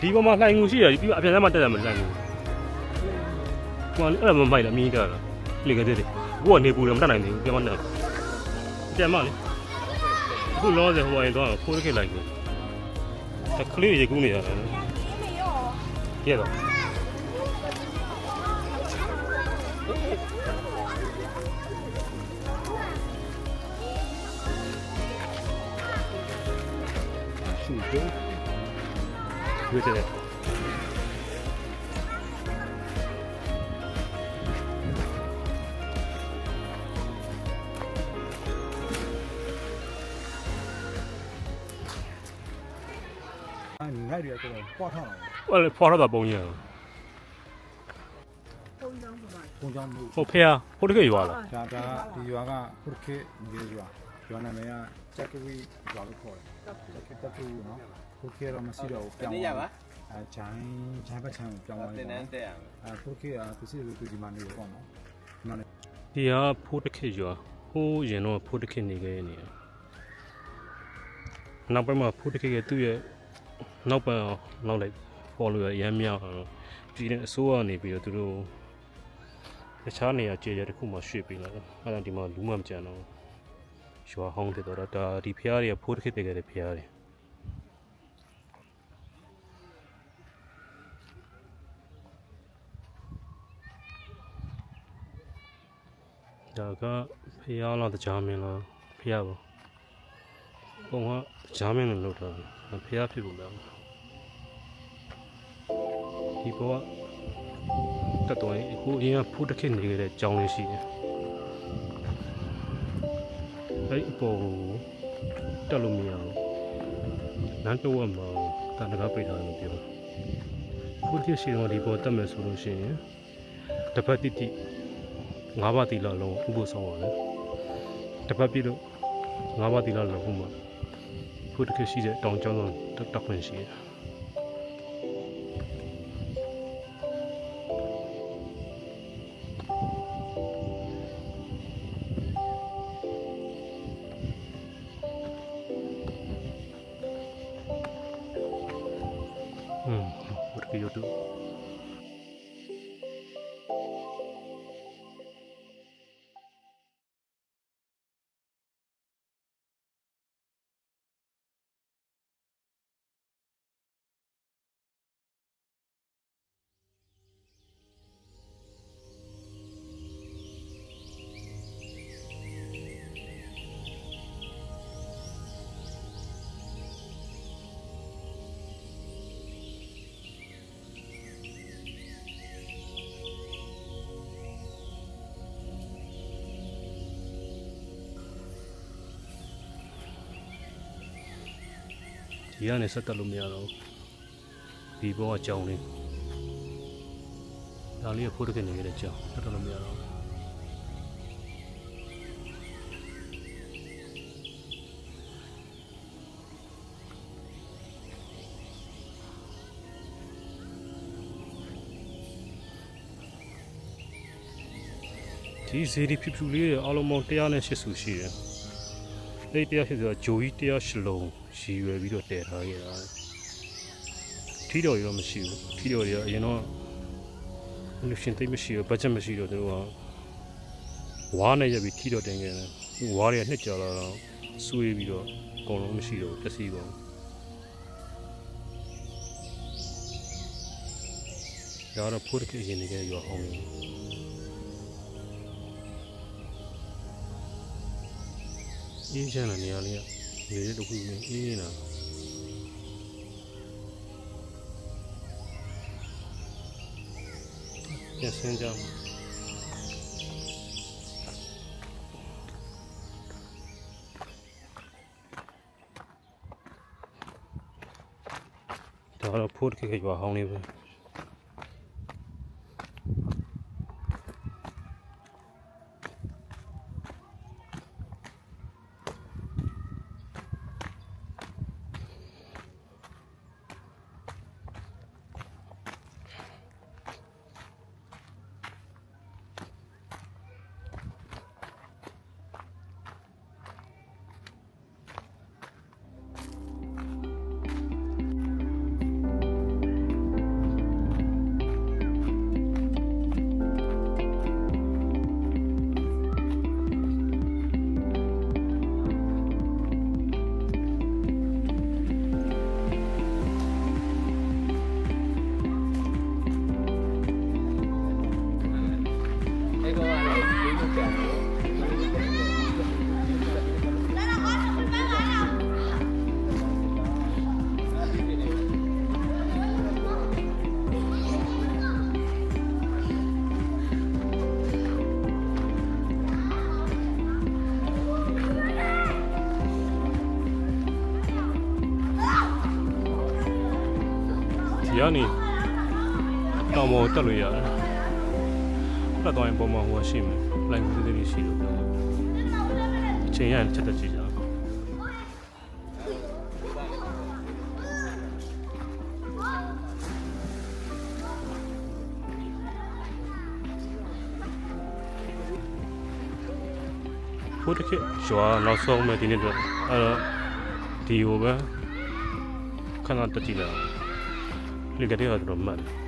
ဒီပေါ်မှာလှိုင်ငူရှိရပြီးအပြန်ထဲမှာတက်တယ်မလှိုင်ငူကွာအဲ့ဒါမမိုက်လားမင်းတက်လားလေကတဲ့တဲ့ကိုကနေပူတယ်မတက်နိုင်သေးဘူးပြန်မတက်ပြန်မလေအခုလောဆယ်ဟိုရင်တော့ခိုးရခဲ့လိုက်တယ်ကလေးရေကူးနေရတယ်ပြည့်တော့ရှူတော့ ဝေးတယ်အဲ့ငိုက်တွေကတော့ပွားထားတာဟိုလေဖော်တော့ပုံကြီးရဘုံကြောင့်မို့ဟိုဖေးဟိုတကယ်ရွာလားဒါဒါဒီရွာကခုခေနေရွာရွာနာမည်ကချက်ကဝီရွာလို့ခေါ်တယ်ချက်ကတက်ကူ နော်ခုခေတော့မရှိတော့ဘူးပြောင်းနေရပါအဲဂျိုင်းဂျိုင်းပတ်ချမ်းကိုပြောင်းသွားသတယ်င်တန်းတက်ရမယ်အဲခုခေကသူစီကိုသူဒီမှာနေရောပေါ့နော်နော်ဒီဟာဖိုးတခေတ်ရွာဟိုးရင်တော့ဖိုးတခေတ်နေခဲ့နေရနောက်ပိုင်းမှာဖိုးတခေတ်ရဲ့သူ့ရဲ့နောက်ပိုင်းအောင်နောက်လိုက်ပေါ်လို့ရရမ်းမြောက်အောင်ပြည်တဲ့အစိုးရနေပြီးတော့သူတို့တခြားနေရာကျေရတစ်ခုမှရွှေ့ပေးလာတယ်အဲ့ဒါဒီမှာလူမှမကြံတော့ရွာဟောင်းဖြစ်တော့တာဒါဒီဖျားတွေကဖိုးတခေတ်တကယ်တဲ့ဖျားတွေ ဒါကဖျားလားတကြားမင်းလားဖျားပါပုံကကြားမင်းလို့လုပ်တာဖျားဖြစ်ပုံလားဒီဘောကတတော်ရင်အခုအရင်ကဖိုးတခေတ်နေခဲ့တဲ့ကြောင်းလေးရှိတယ်အဲ့ဒီအပေါ်ကိုတက်လို့မရဘူးလမ်းတော့မှာတန်တကားပိတ်ထားတယ်လို့ပြောဖိုးတခေတ်ရှိတော့ဒီပေါ်တက်မယ်ဆိုလို့ရှိရင်တစ်ပတ်တိတိ ငါးပါးတီလာလုံးဥပ္ပဆောင်ပါလေတစ်ပတ်ပြည့်လို့ငါးပါးတီလာလုံးဥမှာဖုတ်တခရှိတဲ့တောင်ကျောင်းဆုံးတက်တက်ခွင့်ရှိတယ်อืมဘယ်လိုလု ဒီကနေဆက်တက်လို့မရတော့ဘူးဒီဘောကကြောင်လေးဒါလေးကဖိုးတကနေခဲ့တဲ့ကြောင်တက်တော့လို့မရတော့ဘူးဒီဇေဒီဖြူဖြူလေးတွေအားလုံးပေါင်း180ဆူရှိတယ်အဲ့ဒီ180ဆိုတာဂျိုကြီး108လုံး ရည်ရွယ်ပြီးတော့တည်ထားခဲ့တာထီတော်ရတော့မရှိဘူးထီတော်ရအရင်တော့လူရှင်သိပ်မရှိဘူးဘတ်ဂျက်မရှိတော့သူတို့ကဝါးနဲ့ရက်ပြီးထီတော်တင်ခဲ့တယ်ဝါးတွေကနှစ်ကြာလာတော့ဆွေးပြီးတော့အကုန်လုံးမရှိတော့ဘူးပျက်စီးကုန်ဒါတော့ဖိုးတကယ်ရင်နေခဲ့ရွာအောင်အေးချမ်းတဲ့နေရာလေးက နေတခုနေအေးနေတာပြန်ဆင်းကြမှာဒါတော့ဖိုးတကယ်ရွာဟောင်းလေးပဲ တောင်ပေါ်တက်လို့ရတယ်တက်သွားရင်ပုံမှန်ဟိုရှိမယ်လိုက်သေးသေးလေးရှိလို့အချိန်ရရင်ချက်တက်ကြည့်ကြအောင်ဘုဒ္ဓခေကျွာနောက်ဆုံးမဲ့ဒီနေ့တော့အဲ့တော့ဒီဟိုပဲခဏတက်ကြည့်လိုက်အောင်လေကလေးကတော့မှတ်တယ်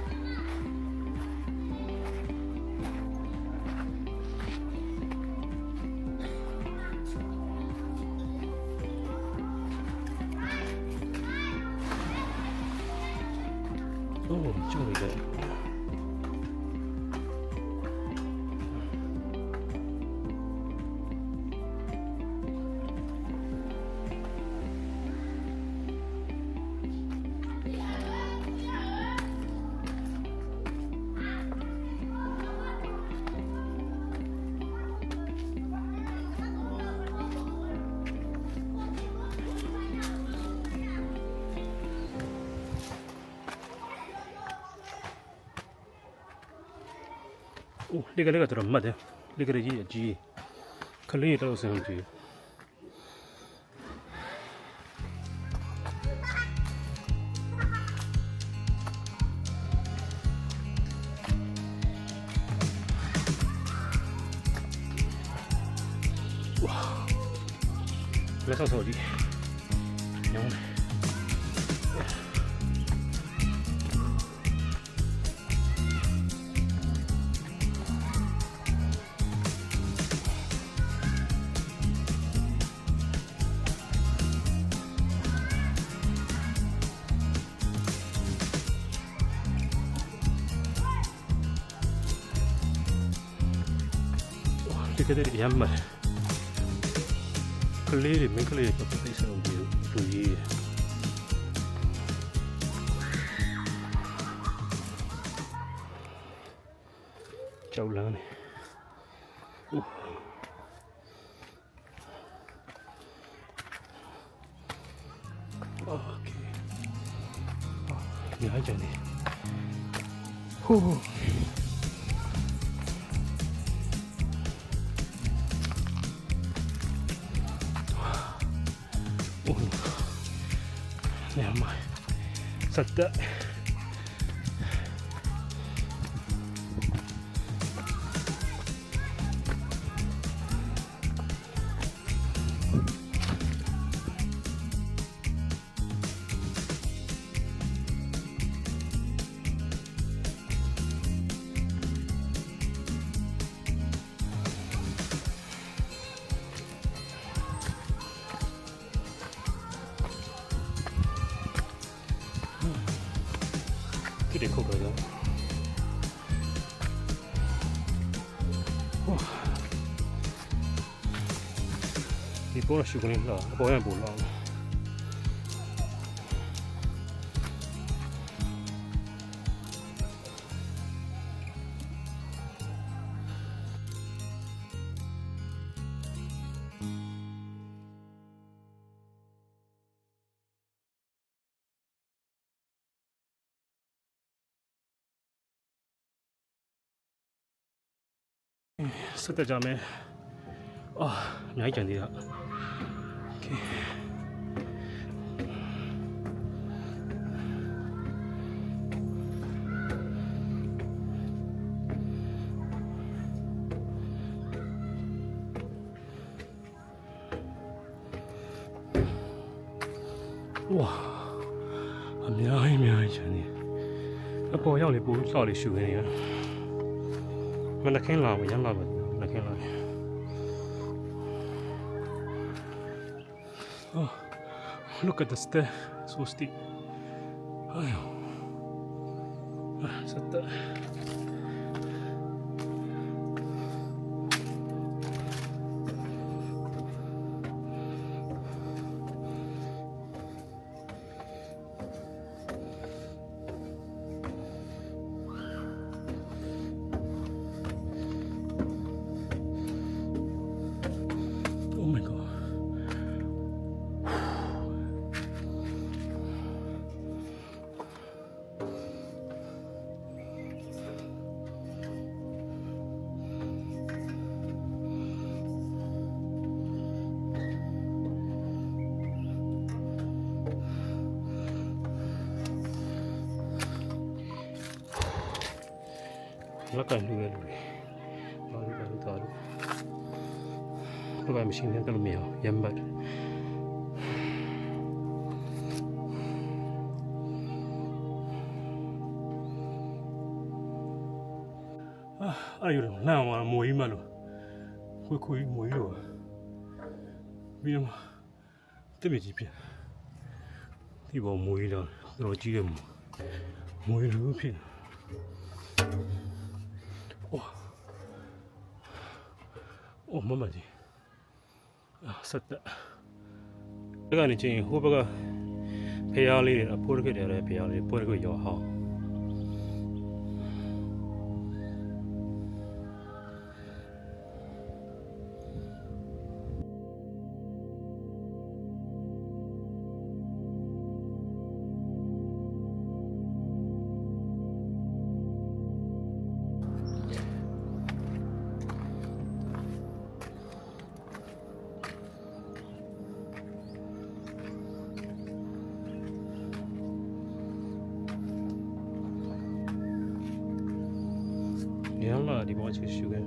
โอ้လေကလေးကတော့မှတ်တယ်လေကလေးကြီးအကြီးခလေးတော့စမ်းကြည့် ဒီကလေးရမ်းမယ်ကလေးတွေမင်းကလေး Racik ini, pokoknya. jam အာအများကြီးကြံသေးတာโอเคဝါအများကြီးအများကြီးကြံသေးအပေါ်ရောက်လေပို့ဆော့လေးရှူနေရ မနခင်လာမရမ်းလာမနခင်လာ Oh, look at the stair, so steep. Ay, ah, sat လက်ကင်လှူရလူတွေဘာလို့ဘာလို့သွားလို့ဘယ်ကမရှိနေတယ်လို့မရရမ်းဘတ်အာအဲ့ရလမ်းမှာမွေးမလို့ခွေခွေမွေးလို့ပြီးတော့တမကြီးပြန်ဒီပေါ်မွေးတော့တော့ကြီးရမမွေးလို့ဖြစ် အိုးမမကြီးအာဆက်တက်ဒီကနေချင်းဟိုဘက်ကဖျားလေးအဖိုးရခဲ့တယ်ဖျားလေးပွဲရခဲ့ရောဟောင်း လာဒီဘောချီရှူခဲ့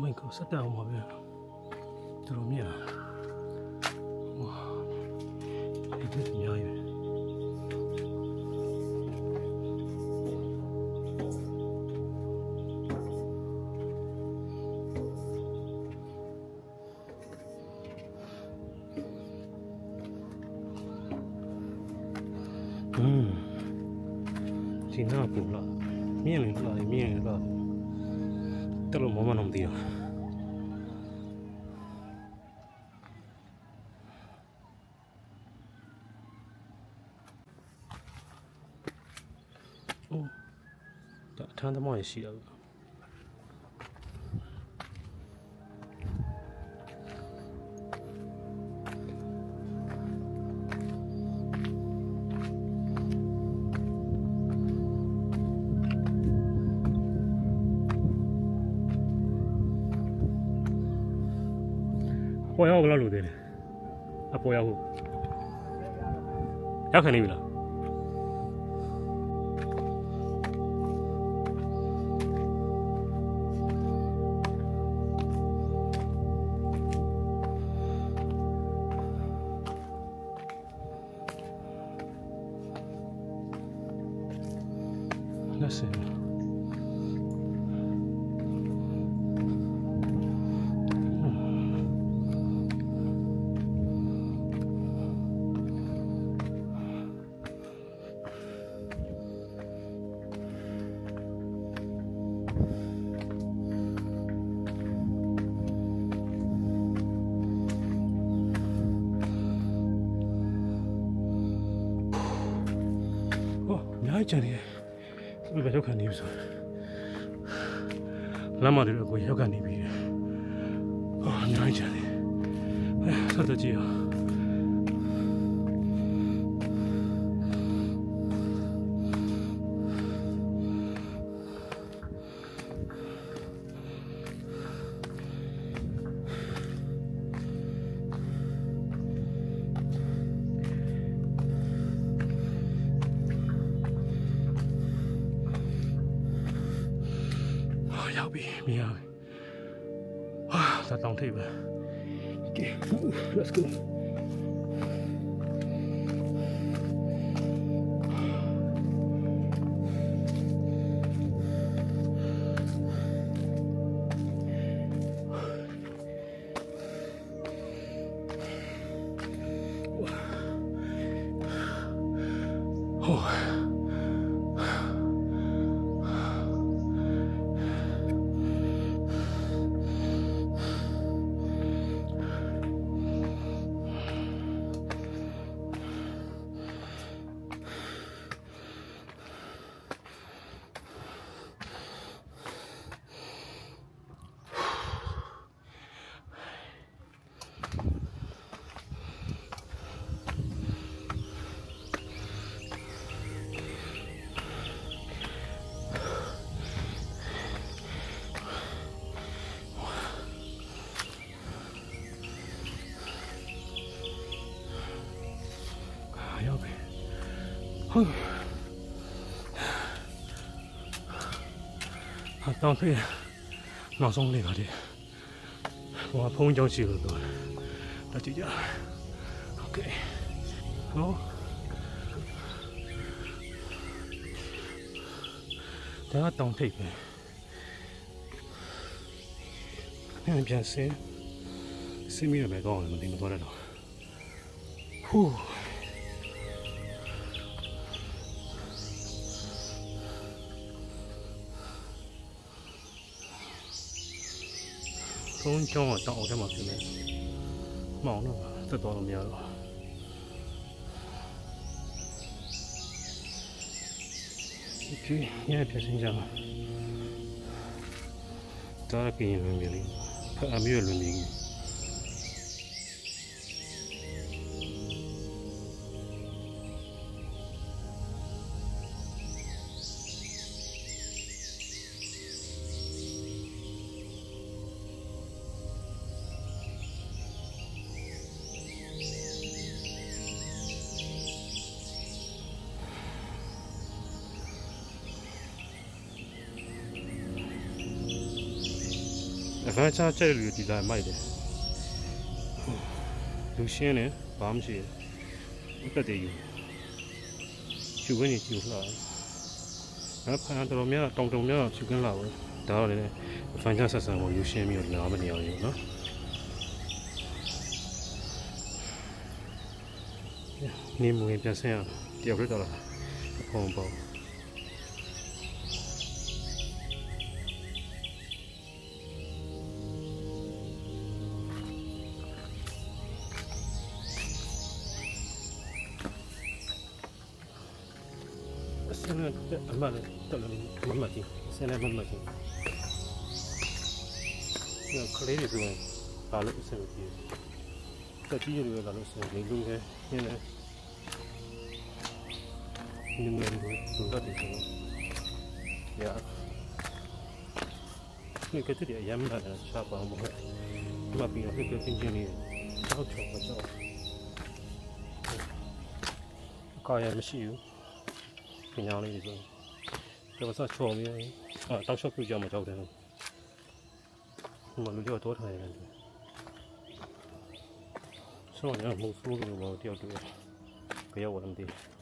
မိုင် ဒီနာပူလာမြင်လေလာမြင်လေလာတော်လို့မမနမဒီရောအိုးဒါအထမ်းသ ပဲပေါ်ရောက်ဘယ်လောက်လိုသေးလဲအပေါ်ရောက်ဟုတ်ရောက်ခံနေပြီလား များကြီးကြံနေတယ်သူတို့ပဲရောက်ခံနေပြီဆိုလမ်းမတွေတော့ကိုရောက်ခံနေပြီတဲ့ဟောအများကြီးကြံနေတယ်အဲဆက်တော့ကြည့်အောင် ဟို ဟာတောင်းဖေးနောက်ဆုံးလေးပါတယ်ဟိုကဖုန်းကြောင်းရှိလို့တော့ဒါကြည့်ကြโอเคဟောဒါကတောင်းထိပ်ပဲပြန်ပြန်စင်းစင်းမိရမယ်ကောင်းတယ်မသိမသွားတော့ဟူး ဖုန်းကြောင်းကတောင်းအောင်ထဲမှာဖြစ်နေ။မောင်တော့သက်တော်လို့မရတော့။ဒီကညပြစင်ကြမှာ။ဒါကပြင်လွန်ပြီလေ။ဖအမျိုးလွန်နေ ကြီးအဖန်ချာချက်လူဒီလာမိုက်တယ်လူရှင်းတယ်ဘာမှမရှိဘူးတက်တယ်ယူချူခွင်းကြီးချူလာအဖန်တော်များတောင်တုံများချူခွင်းလာဘူးဒါတော့လည်းအဖန်ချဆက်ဆံကိုယူရှင်းပြီးတော့နားမနေအောင်ယူနော်နေမဝင်ပြန်ဆင်းရတယောက်ရက်တော့လားဖုံပေါ့ မှန်လည်းတော်လည်းမမှတ်ကြီးဆင်းလည်းမမှတ်ကြီးညခလေးတွေဆိုရင်ဘာလို့အဆင်မပြေတက်ကြီးတွေကလည်းအဆင်ပြေလို့ခဲညနေညနေလို့သူကတည်းကရာဒီကတည်းကရမ်းလာတာရှားပါမဟုတ်မပြီးတော့ဒီကချင်းချင်းလေးတောက်ချောပါတော့ကာရမရှိဘူးပညာလေးတွေဆို တော့ဆက်ချော်ပြီးအာတောက်ချော့ပြကြမှာကြောက်တယ်ဟိုမှာလူတွေတော့ထားရတယ်ဆိုတော့ညမဟုတ်ဘူးလို့တော့တယောက်တည်းကြရောက်ဝင်တယ် non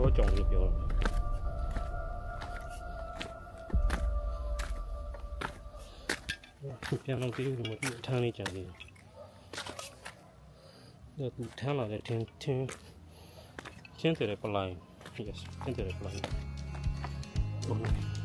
တော့ကြောင်လို့ပြောတယ်ပြန်တော့ဒီလိုမထမ်းနေကြတယ်ဒါသူထမ်းလာတဲ့ထင်းထင်းချင်းတယ်ပလိုင်း yes ချင်းတယ်ပလိုင်း对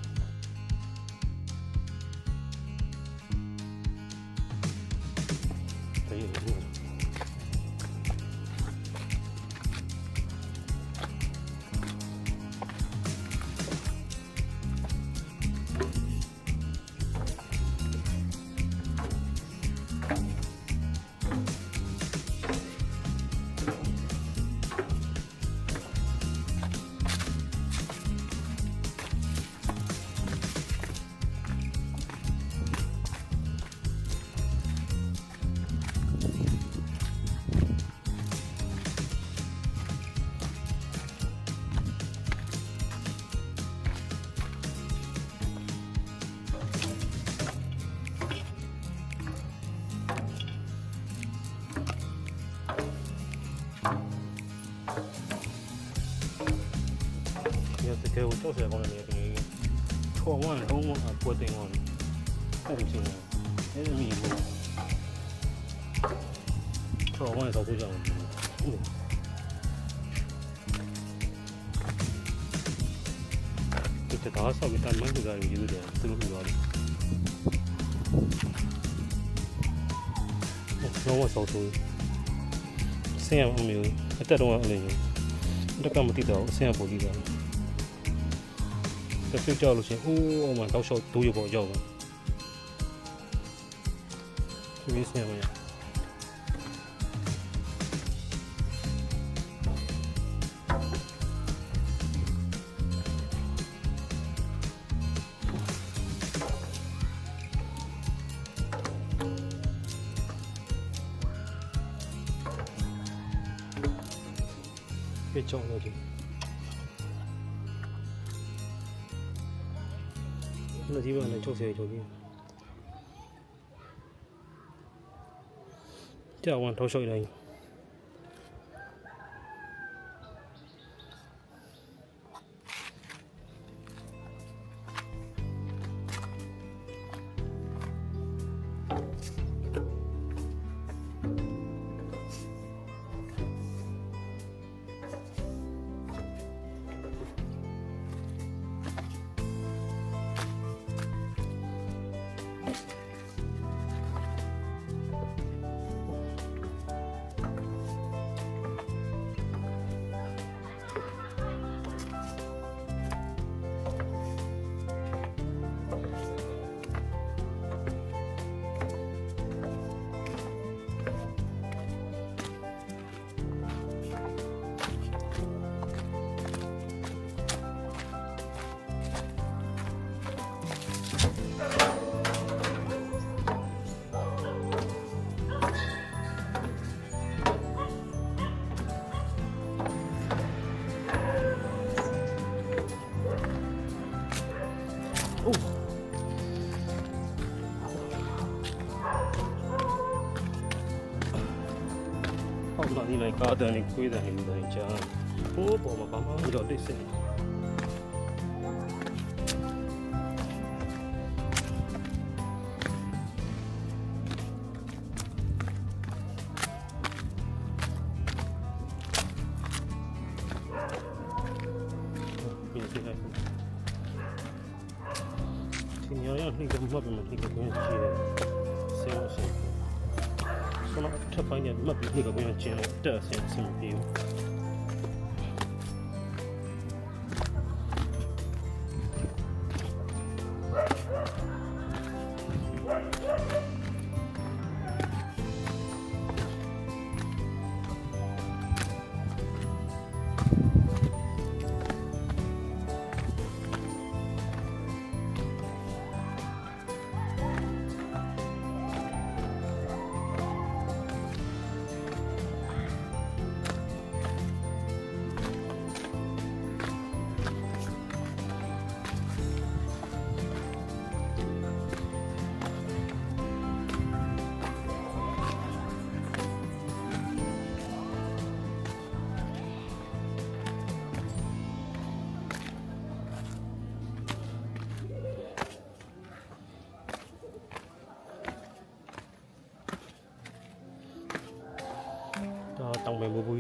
ခေါ်ဝမ်းလုံးဝအပွက်တင်သွားတယ်အဲ့ဒီချင်းအဲ့ဒီမီဘူးခေါ်ဝမ်းတော့ဆိုကြအောင်ဒီတကားဆောက်ပြီးတမ်းမှန်းကြရတယ်ယူတယ်သူတို့ပြောတယ်လုံးဝဆောက်ဆိုဆင်းရမမျိုးအ တက်တော့အဲ့လိုမျိုးတက်ကမတိတော့ဆင်းရပို့ကြည့်တယ်တစ်ပြကြောက်လို့ရှိရင်အိုးအောင်မှတောက်လျှောက်ဒိုးရပေါ်ရောက်တယ်ဒီစင်းရမ 청소해 저기 자, 오늘 도시락이라니. ဒီလိုက်ကားတန်လေးခွေးတန်လေးတိုင်ချာဟိုးပေါ်မှာဘာမှမတော့ ဒါတောင်ပင်ဘူးဘူး